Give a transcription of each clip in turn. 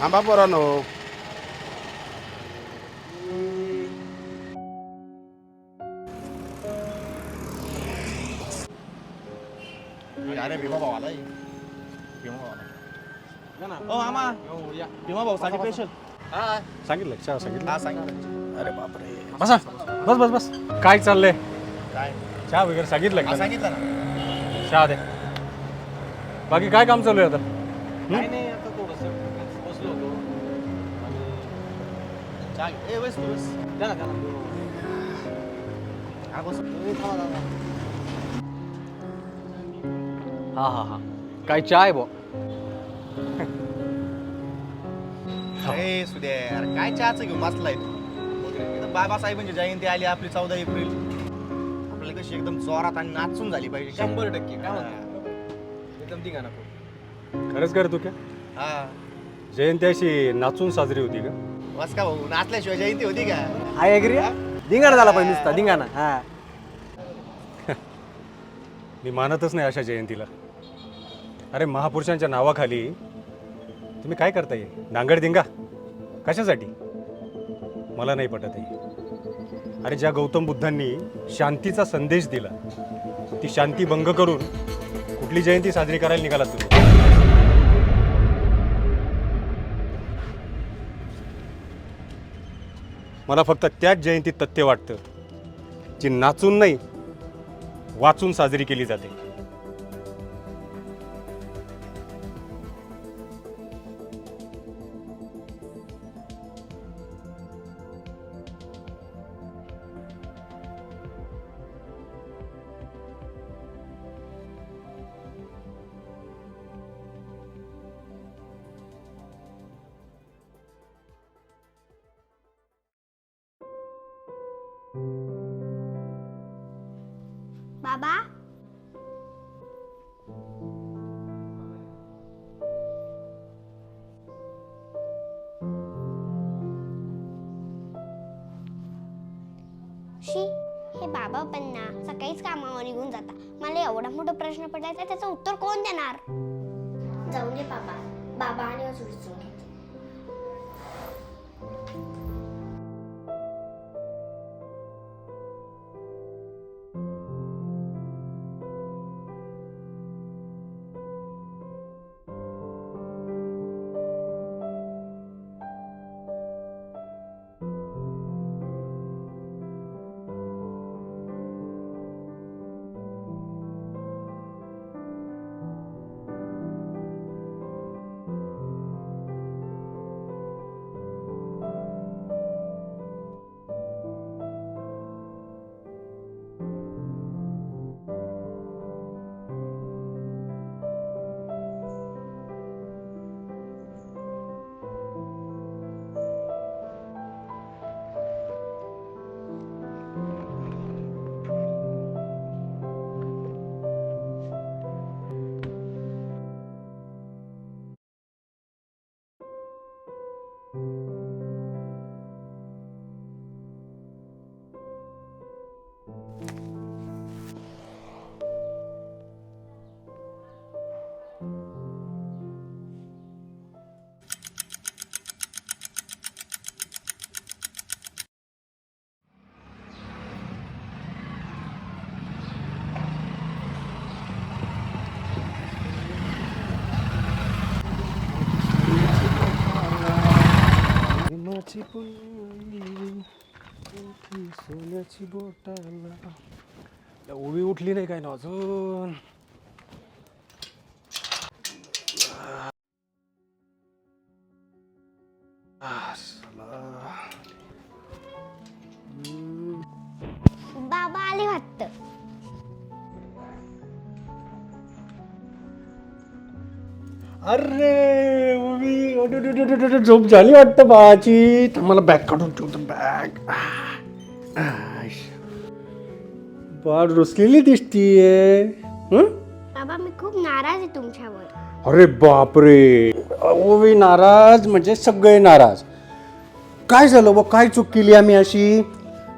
थांबा पोरानो. अरे भीमा भाऊ आलाय. भीमा भाऊ आला ओ मामा भीमा भाऊ साठी स्पेशल सांगितलं चहा सांगितलं. हा सांगितलं. अरे बापरे. बसा. बस बस बस. काय चाललंय? काय? चहा वगैरे सांगितलं का सांगितलं ना. चहा दे. बाकी काय काम चालू आहे आता? काय नाही आता ए बस तू बस द्या ना द्या ना हा, बस. ए, थांबा, थांबा. हा हा हा काय चहा आहे बो अरे काय चहाचं घेऊन बसलाय? तू इथं बाबासाहेबांची जयंती आली आपली चौदा एप्रिल. आपल्याला कशी एकदम जोरात आणि नाचून झाली पाहिजे? शंभर टक्के. काय म्हणता? एकदम ठिकाण आपण खरंच कर तू क्या? हा. जयंती अशी नाचून साजरी होती का? बस का भाऊ? नाचल्याशिवाय जयंती होती का? हाय अग्री धिंगाणा झाला पाहिजे नुसता धिंगाणा हा. मी मानतच नाही अशा जयंतीला. अरे महापुरुषांच्या नावाखाली तुम्ही काय करताय? नांगडदिंगा कशासाठी? मला नाही पटत आहे. अरे ज्या गौतम बुद्धांनी शांतीचा संदेश दिला ती शांती भंग करून कुठली जयंती साजरी करायला निघालात तुम्ही? मला फक्त त्याच जयंतीत तथ्य वाटतं जी नाचून नाही वाचून साजरी केली जाते. बाबा? शी हे बाबा पण ना सकाळीच कामावर निघून जाता मला एवढा मोठा प्रश्न पडलाय तर त्याचं उत्तर कोण देणार? जाऊन दे बाबा. बाबा आणि विचारून घेते सोन्याची बोटाला उभी उठली नाही काय ना अजून बाबा आले वाटतं अरे उभी झोप झाली वाटतं बाची मला बॅग काढून ठेवतो बॅग बाळ रुसलेली दिसतीये. हं? बाबा मी खूप नाराज आहे तुमच्यावर. अरे बापरे. ओवी नाराज म्हणजे सगळे नाराज. काय झालं व काय चूक केली आम्ही अशी?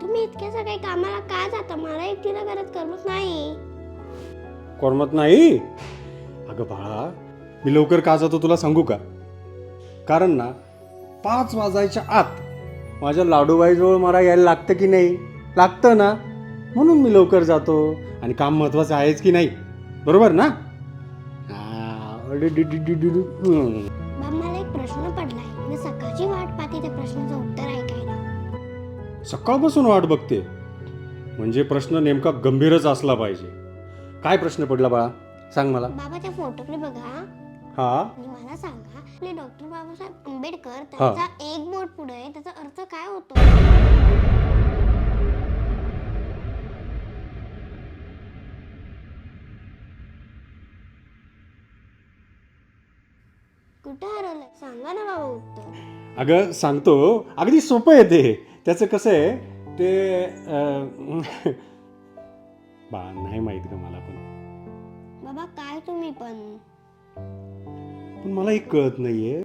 तुम्ही इतक्या सगळे कामाला का जाता? मला एकटीला घरात करमत नाही. करमत नाही? अगं बाळा मी लवकर का जातो तुला सांगू का? कारण ना पाच वाजायच्या आत माझ्या लाडूबाईजवळ मला यायला लागतं की नाही? लागतं ना. म्हणून मी लवकर जातो. आणि काम महत्वाचं आहेच की नाही? बरोबर ना? अडिडिडिडिडिडु. हम्म. बाबा मला एक प्रश्न पडलाय. मी सकाळची वाट पाहते त्या प्रश्नाचं उत्तर ऐकायला सकाळपासून वाट बघते. म्हणजे प्रश्न नेमका गंभीरच असला पाहिजे. काय प्रश्न पडला बाळा? सांग मला. बाबा त्या फोटोकडे बघा. हा. मला सांगा आपले डॉक्टर बाबासाहेब आंबेडकर त्यांचा एक बोट पुढे आहे त्याचा अर्थ काय होतो? कुठं हरवलं सांगा ना बाबा उत्तर. अगं सांगतो. अगदी सोपं आहे ते. त्याचं कसं आहे ते अं, बा नाही माहीत का मला पण. बाबा काय तुम्ही पण? पण मला एक कळत नाहीये.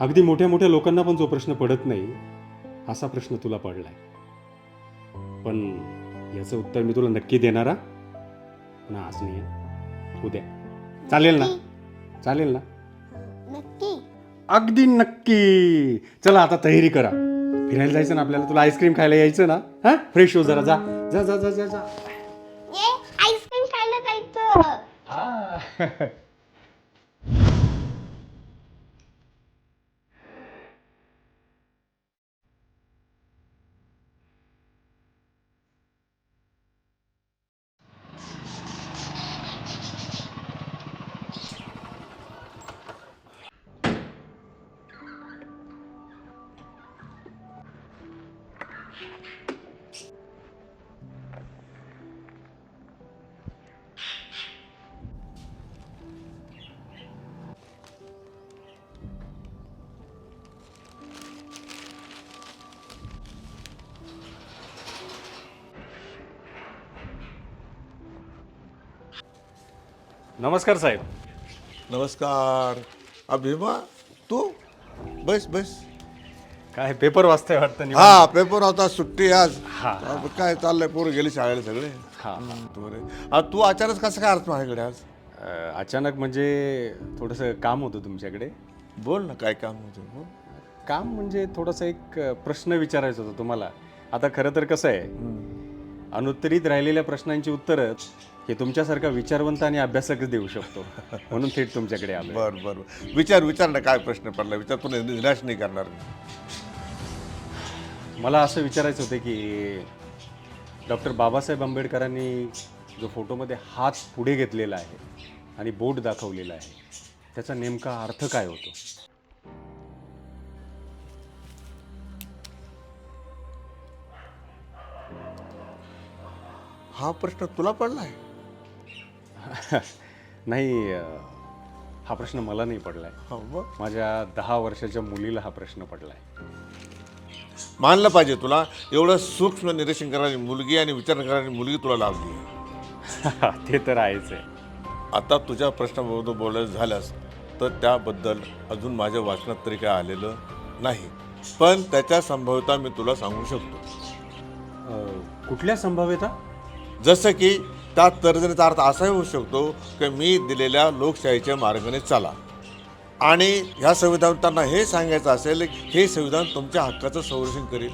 अगदी मोठ्या मोठ्या लोकांना पण जो प्रश्न पडत नाही असा प्रश्न तुला पडलाय. पण याचं उत्तर मी तुला नक्की देणार? ना आज नाही आहे. उद्या. चालेल ना? चालेल ना? नक्की. अगदी नक्की. चला आता तयारी करा. फिरायला जायचं ना आपल्याला? तुला आईस्क्रीम खायला यायचं ना? हा? फ्रेश हो जरा. जा. जा जा जा जा जा. ये आईस्क्रीम खायला जायचं. नमस्कार साहेब. नमस्कार. अभिमा तू? बस बस. काय पेपर वाचताय वाटतं निवांत? हा पेपर होता सुट्टी आज हा. काय चाललंय पोरं गेली शाळेला सगळे हा. हम्म, बरं. आ, तू अचानक कसं काय आलास माझ्याकडे आज अ, अचानक म्हणजे थोडंसं काम होतं तुमच्याकडे बोल ना काय काम होतं बोल. काम म्हणजे थोडंसं एक अ, प्रश्न विचारायचं होतं तुम्हाला आता खरं तर कसं आहे अनुत्तरित राहिलेल्या प्रश्नांची उत्तरं हे तुमच्यासारखा विचारवंत आणि अभ्यासकच देऊ शकतो म्हणून थेट तुमच्याकडे आलो बर बर बर. विचार विचार ना काय प्रश्न पडला विचार तू नि- निराश नाही करणार मला असं विचारायचं होतं की डॉक्टर बाबासाहेब आंबेडकरांनी जो फोटोमध्ये हात पुढे घेतलेला आहे आणि बोट दाखवलेला आहे त्याचा नेमका अर्थ काय होतो? हा प्रश्न तुला पडलाय नाही अ, हा प्रश्न मला नाही पडलाय हा, मग. माझ्या दहा वर्षाच्या मुलीला हा प्रश्न पडलाय मानलं पाहिजे तुला. एवढं सूक्ष्म निरीक्षण करणारी मुलगी आणि विचार करणारी मुलगी तुला लाभली ते तर आहेच आहे. आता तुझ्या प्रश्नाबद्दल बोलायचं झाल्यास तर त्याबद्दल अजून माझ्या वाचनात तरी काय आलेलं नाही. पण त्याच्या संभाव्यता मी तुला सांगू शकतो. अ, कुठल्या संभाव्यता? जसं की त्या तर्जनीचा अर्थ असाही होऊ शकतो की मी दिलेल्या लोकशाहीच्या मार्गाने चला. आणि ह्या संविधान त्यांना हे सांगायचं असेल की हे संविधान तुमच्या हक्काचं संरक्षण करेल.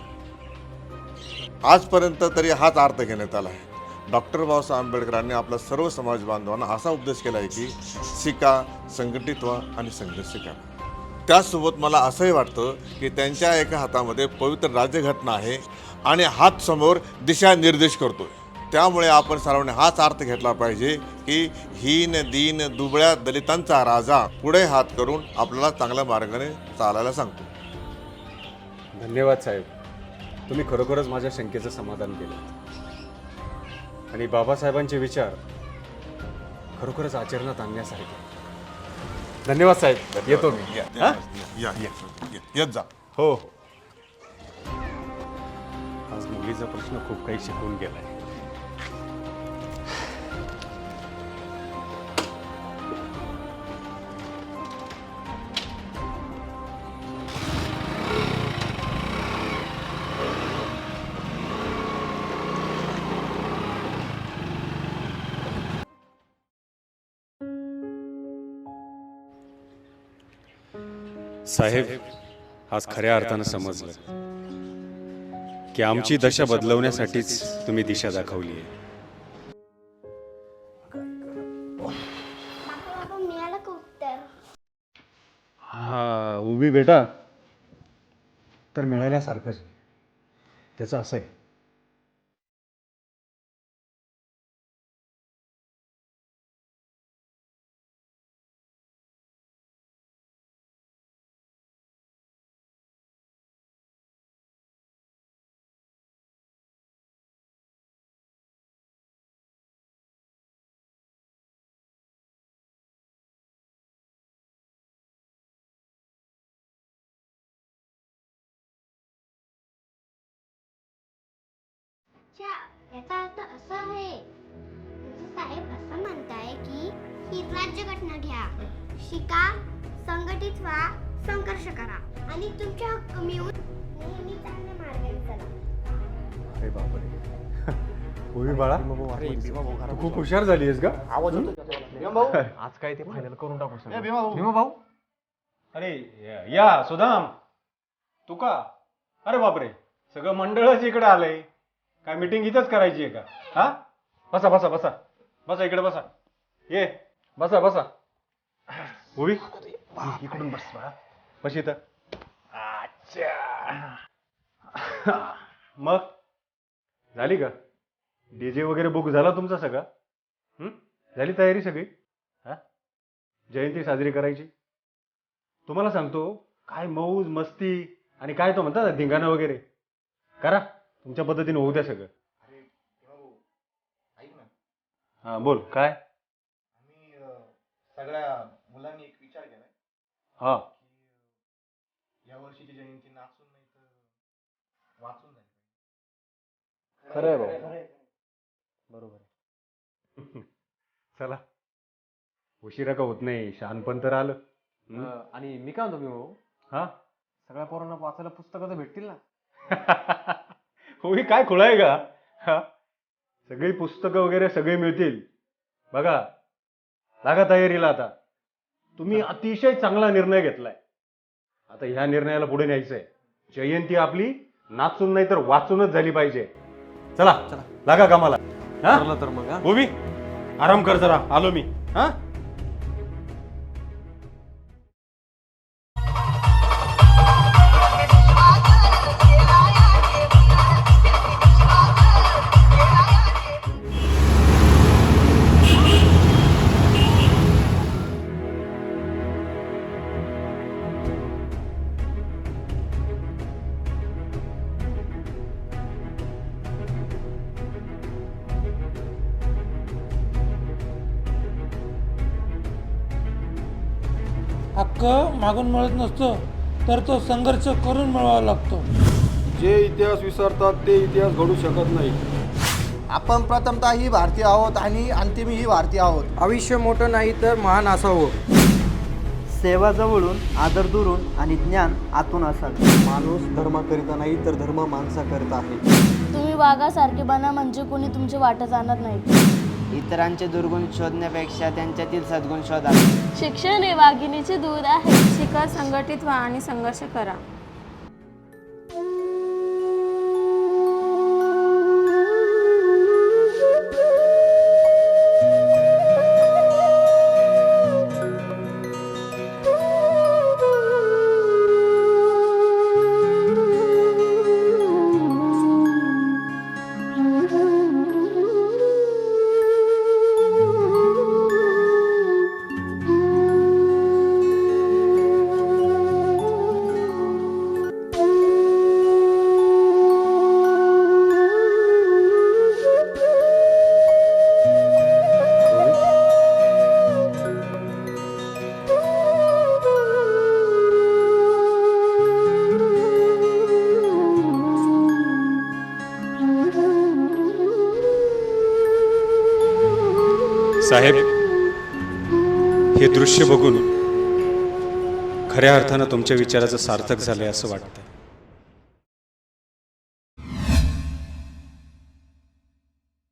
आजपर्यंत तरी हाच अर्थ घेण्यात आला आहे. डॉक्टर बाबासाहेब आंबेडकरांनी आपला सर्व समाज बांधवांना असा उपदेश केला आहे की शिका संघटित व्हा आणि संघर्ष करा. त्याचसोबत मला असंही वाटतं की त्यांच्या एका हातामध्ये पवित्र राज्यघटना आहे आणि हात समोर दिशानिर्देश करतोय. त्यामुळे आपण सर्वांनी हाच अर्थ घेतला पाहिजे की हीन दीन दुबळ्या दलितांचा राजा पुढे हात करून आपल्याला चांगल्या मार्गाने चालायला सांगतो. धन्यवाद साहेब. तुम्ही खरोखरच माझ्या शंकेचं समाधान केलं. आणि बाबासाहेबांचे विचार खरोखरच आचरणात आणण्यासारखे. धन्यवाद साहेब. येतो मी. या? या, या, या, येत जा. हो हो. आज मुलीचा प्रश्न खूप काही शिकून गेलाय. साहेब आज खऱ्या अर्थानं समजलं. की आमची दशा बदलवण्यासाठीच तुम्ही दिशा दाखवली आहे. हा उभी बेटा. तर मिळाल्यासारखंच त्याचं असं आहे. अच्छा याचा अर्थ असा आहे साहेब असं म्हणताय की ही राज्यघटना घ्या शिका संघटित व्हा संघर्ष करा आणि तुमचे हक्क मिळवून नेहमी चांगल्या मार्गाने चला अरे बापरे उभी बाळा तू खूप हुशार झाली आहेस का आज काय ते फायनल करून टाकू सगळं. भीमा भाऊ. अरे या- या सुदाम. तू का? अरे बापरे सगळं मंडळच इकडे आलंय. काय मीटिंग इथंच करायची आहे का? हा? बसा बसा बसा. बसा इकडे बसा. ये. बसा बसा. उभी. इकडून बस बा बस इथं. अच्छा. मग? झाली का? डीजे वगैरे बुक झाला तुमचा सगळा? झाली तयारी सगळी? हा? जयंती साजरी करायची? तुम्हाला सांगतो काय मौज मस्ती आणि काय तो म्हणतात धिंगाणं धिंगाणा वगैरे. करा. तुमच्या पद्धतीने होऊ द्या सगळं. अरे भीमा भाऊ. ऐक ना. हा बोल काय? आम्ही अं, सगळ्या मुलांनी एक विचार केलाय. हा. की या वर्षीची जयंती नाचून नाही तर वाचून झाली खरं आहे भाऊ. बरोबर चला. उशिरा का होत नाही शहाणपण तर आलं. हं? अं, आणि मी काय म्हणतो भीमा भाऊ? हा? सगळ्या पोरांना वाचायला पुस्तकं तर भेटतील ना. होई काय खुळा आहे का? हा? सगळी पुस्तकं वगैरे सगळे मिळतील. बघा लागा तयारीला आता. तुम्ही अतिशय चांगला निर्णय घेतलाय. आता ह्या निर्णयाला पुढे न्यायचंय. जयंती आपली नाचून नाही तर वाचूनच झाली पाहिजे. चला चला. लागा कामाला. हा? तर मग हा? उभी. आराम कर जरा. आलो मी. हा? मागून मिळत नसतो तर तो संघर्ष करून मिळवावा लागतो. जे इतिहास विसरतात ते इतिहास घडू शकत नाही. आपण प्रथमतः ही भारतीय आहोत आणि अंतिम ही भारतीय आहोत. आयुष्य मोठं नाही तर महान असावं. सेवा जवळून आदर दुरून आणि ज्ञान आतून असावे माणूस धर्माकरिता नाही तर धर्म माणसाकरिता आहे. तुम्ही वाघासारखे बना म्हणजे कोणी तुमची वाट जाणार नाही. इतरांचे दुर्गुण शोधण्यापेक्षा त्यांच्यातील सद्गुण शोधा. शिक्षण हे वाघिणीचे दूध आहे. शिका संघटित व्हा आणि संघर्ष करा. साहेब हे दृश्य बघून खऱ्या अर्थानं तुमच्या विचाराचं सार्थक झालंय असं वाटतं